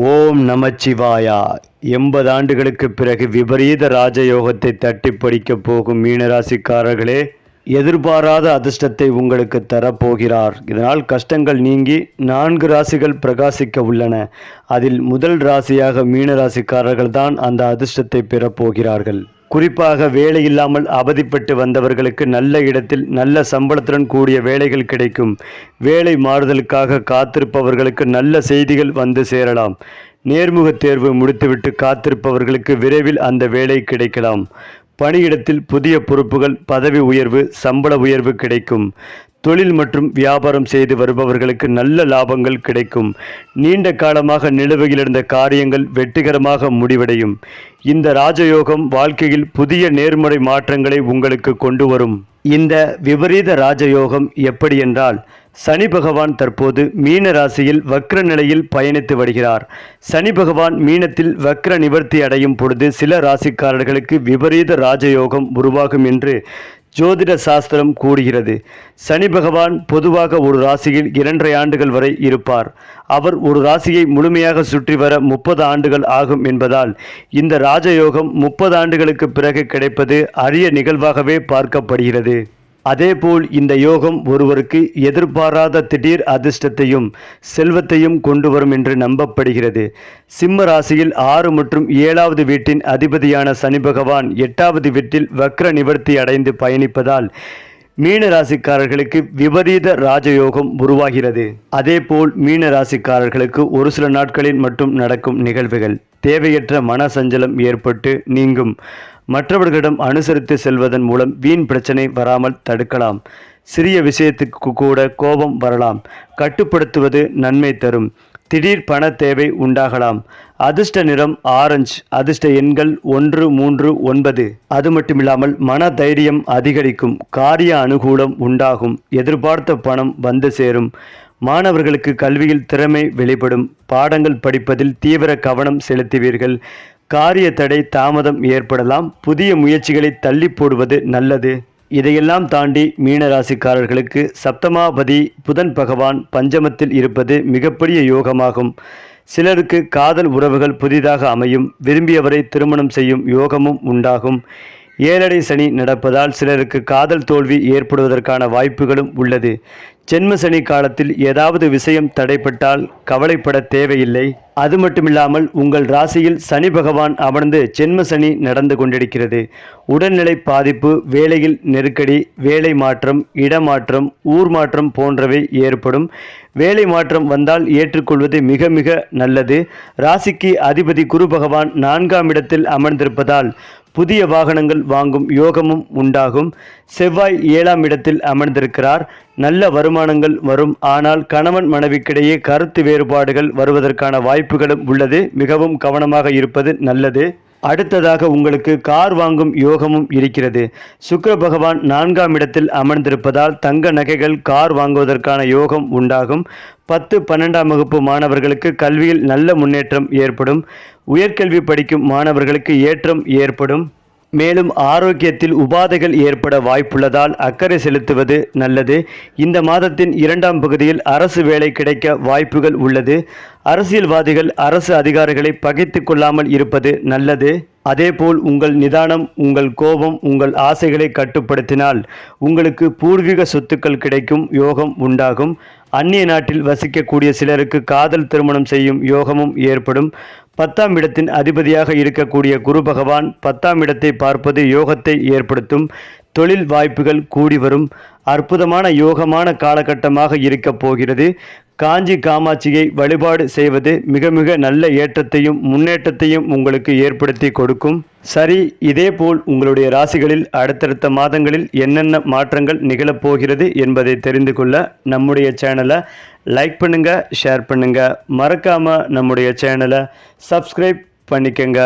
ஓம் நமச்சிவாயா. எண்பது ஆண்டுகளுக்கு பிறகு விபரீத ராஜயோகத்தை தட்டி படிக்கப் போகும் மீனராசிக்காரர்களே எதிர்பாராத அதிர்ஷ்டத்தை உங்களுக்கு தரப்போகிறார். இதனால் கஷ்டங்கள் நீங்கி நான்கு ராசிகள் பிரகாசிக்க உள்ளன. அதில் முதல் ராசியாக மீனராசிக்காரர்கள் தான் அந்த அதிர்ஷ்டத்தை பெறப்போகிறார்கள். குறிப்பாக வேலை இல்லாமல் அவதிப்பட்டு வந்தவர்களுக்கு நல்ல இடத்தில் நல்ல சம்பளத்துடன் கூடிய வேலைகள் கிடைக்கும். வேலை மாறுதலுக்காக காத்திருப்பவர்களுக்கு நல்ல செய்திகள் வந்து சேரலாம். நேர்முகத் தேர்வு முடித்துவிட்டு காத்திருப்பவர்களுக்கு விரைவில் அந்த வேலை கிடைக்கலாம். பணியிடத்தில் புதிய பொறுப்புகள் பதவி உயர்வு சம்பள உயர்வு கிடைக்கும். தொழில் மற்றும் வியாபாரம் செய்து வருபவர்களுக்கு நல்ல லாபங்கள் கிடைக்கும். நீண்ட காலமாக நிலுவையில் இருந்த காரியங்கள் வெற்றிகரமாக முடிவடையும். இந்த ராஜயோகம் வாழ்க்கையில் புதிய நேர்மறை மாற்றங்களை உங்களுக்கு கொண்டு வரும். இந்த விபரீத ராஜயோகம் எப்படி என்றால் சனி பகவான் தற்போது மீன ராசியில் வக்ர நிலையில் பயணித்து வருகிறார். சனி பகவான் மீனத்தில் வக்ர நிவர்த்தி அடையும் பொழுது சில ராசிக்காரர்களுக்கு விபரீத ராஜயோகம் உருவாகும் என்று ஜோதிட சாஸ்திரம் கூறுகிறது. சனி பகவான் பொதுவாக ஒரு ராசியில் இரண்டரை ஆண்டுகள் வரை இருப்பார். அவர் ஒரு ராசியை முழுமையாக சுற்றி வர முப்பது ஆண்டுகள் ஆகும் என்பதால் இந்த ராஜயோகம் முப்பது ஆண்டுகளுக்கு பிறகு கிடைப்பது அரிய நிகழ்வாகவே பார்க்கப்படுகிறது. அதேபோல் இந்த யோகம் ஒருவருக்கு எதிர்பாராத திடீர் அதிர்ஷ்டத்தையும் செல்வத்தையும் கொண்டு வரும் என்று நம்பப்படுகிறது. சிம்ம ராசியில் ஆறு மற்றும் ஏழாவது வீட்டின் அதிபதியான சனி பகவான் எட்டாவது வீட்டில் வக்ர நிவர்த்தி அடைந்து பயணிப்பதால் மீன ராசிக்காரர்களுக்கு விபரீத ராஜயோகம் உருவாகிறது. அதேபோல் மீன ராசிக்காரர்களுக்கு ஒரு சில நாட்களில் மட்டும் நடக்கும் நிகழ்வுகள். தேவையற்ற மன சஞ்சலம் ஏற்பட்டு நீங்கும். மற்றவர்களிடம் அனுசரித்து செல்வதன் மூலம் வீண் பிரச்சனை வராமல் தடுக்கலாம். சிறிய விஷயத்துக்கு கூட கோபம் வரலாம். கட்டுப்படுத்துவது நன்மை தரும். திடீர் பண தேவை உண்டாகலாம். அதிர்ஷ்ட நிறம் ஆரஞ்சு அதிர்ஷ்ட எண்கள் ஒன்று மூன்று ஒன்பது. அது மட்டுமில்லாமல் மன தைரியம் அதிகரிக்கும். காரிய அனுகூலம் உண்டாகும். எதிர்பார்த்த பணம் வந்து சேரும். மாணவர்களுக்கு கல்வியில் திறமை வெளிப்படும். பாடங்கள் படிப்பதில் தீவிர கவனம் செலுத்துவீர்கள். காரிய தடை தாமதம் ஏற்படலாம். புதிய முயற்சிகளை தள்ளி போடுவது நல்லது. இதையெல்லாம் தாண்டி மீனராசிக்காரர்களுக்கு சப்தமாபதி புதன் பகவான் பஞ்சமத்தில் இருப்பது மிகப்பெரிய யோகமாகும். சிலருக்கு காதல் உறவுகள் புதிதாக அமையும். விரும்பியவரை திருமணம் செய்யும் யோகமும் உண்டாகும். ஏழடை சனி நடப்பதால் சிலருக்கு காதல் தோல்வி ஏற்படுவதற்கான வாய்ப்புகளும் உள்ளது. ஜென்ம சனி காலத்தில் ஏதாவது விஷயம் தடைப்பட்டால் கவலைப்பட தேவையில்லை. அது மட்டுமில்லாமல் உங்கள் ராசியில் சனி பகவான் அமர்ந்து ஜென்ம சனி நடந்து கொண்டிருக்கிறது. உடல்நிலை பாதிப்பு வேலையில் நெருக்கடி வேலை மாற்றம் இடமாற்றம் ஊர் மாற்றம் போன்றவை ஏற்படும். வேலை மாற்றம் வந்தால் ஏற்றுக்கொள்வது மிக மிக நல்லது. ராசிக்கு அதிபதி குரு பகவான் நான்காம் இடத்தில் அமர்ந்திருப்பதால் புதிய வாகனங்கள் வாங்கும் யோகமும் உண்டாகும். செவ்வாய் ஏழாம் இடத்தில் அமர்ந்திருக்கிறார். நல்ல வருமானங்கள் வரும். ஆனால் கணவன் மனைவிக்கிடையே கருத்து வேறுபாடுகள் வருவதற்கான வாய்ப்புகளும் உள்ளது. மிகவும் கவனமாக இருப்பது நல்லது. அடுத்ததாக உங்களுக்கு கார் வாங்கும் யோகமும் இருக்கிறது. சுக்கர பகவான் நான்காம் இடத்தில் அமர்ந்திருப்பதால் தங்க நகைகள் கார் வாங்குவதற்கான யோகம் உண்டாகும். பத்து பன்னெண்டாம் வகுப்பு மாணவர்களுக்கு கல்வியில் நல்ல முன்னேற்றம் ஏற்படும். உயர்கல்வி படிக்கும் மாணவர்களுக்கு ஏற்றம் ஏற்படும். மேலும் ஆரோக்கியத்தில் உபாதைகள் ஏற்பட வாய்ப்புள்ளதால் அக்கறை செலுத்துவது நல்லது. இந்த மாதத்தின் இரண்டாம் பகுதியில் அரசு வேலை கிடைக்க வாய்ப்புகள் உள்ளது. அரசியல்வாதிகள் அரசு அதிகாரிகளை பகைத்து கொள்ளாமல் இருப்பது நல்லது. அதேபோல் உங்கள் நிதானம் உங்கள் கோபம் உங்கள் ஆசைகளை கட்டுப்படுத்தினால் உங்களுக்கு பூர்வீக சொத்துக்கள் கிடைக்கும் யோகம் உண்டாகும். அந்நிய நாட்டில் வசிக்கக்கூடிய சிலருக்கு காதல் திருமணம் செய்யும் யோகமும் ஏற்படும். பத்தாம் இடத்தின் அதிபதியாக இருக்கக்கூடிய குரு பகவான் பத்தாம் இடத்தை பார்ப்பது யோகத்தை ஏற்படுத்தும் தொழில் வாய்ப்புகள் கூடி வரும் அற்புதமான யோகமான காலகட்டமாக இருக்கப் போகிறது. காஞ்சி காமாட்சியை வழிபாடு செய்வது மிக மிக நல்ல ஏற்றத்தையும் முன்னேற்றத்தையும் உங்களுக்கு ஏற்படுத்தி கொடுக்கும். சரி இதேபோல் உங்களுடைய ராசிகளில் அடுத்தடுத்த மாதங்களில் என்னென்ன மாற்றங்கள் நிகழப்போகிறது என்பதை தெரிந்து கொள்ள நம்முடைய சேனலை லைக் பண்ணுங்க ஷேர் பண்ணுங்க. மறக்காமல் நம்முடைய சேனலை சப்ஸ்கிரைப் பண்ணிக்கங்க.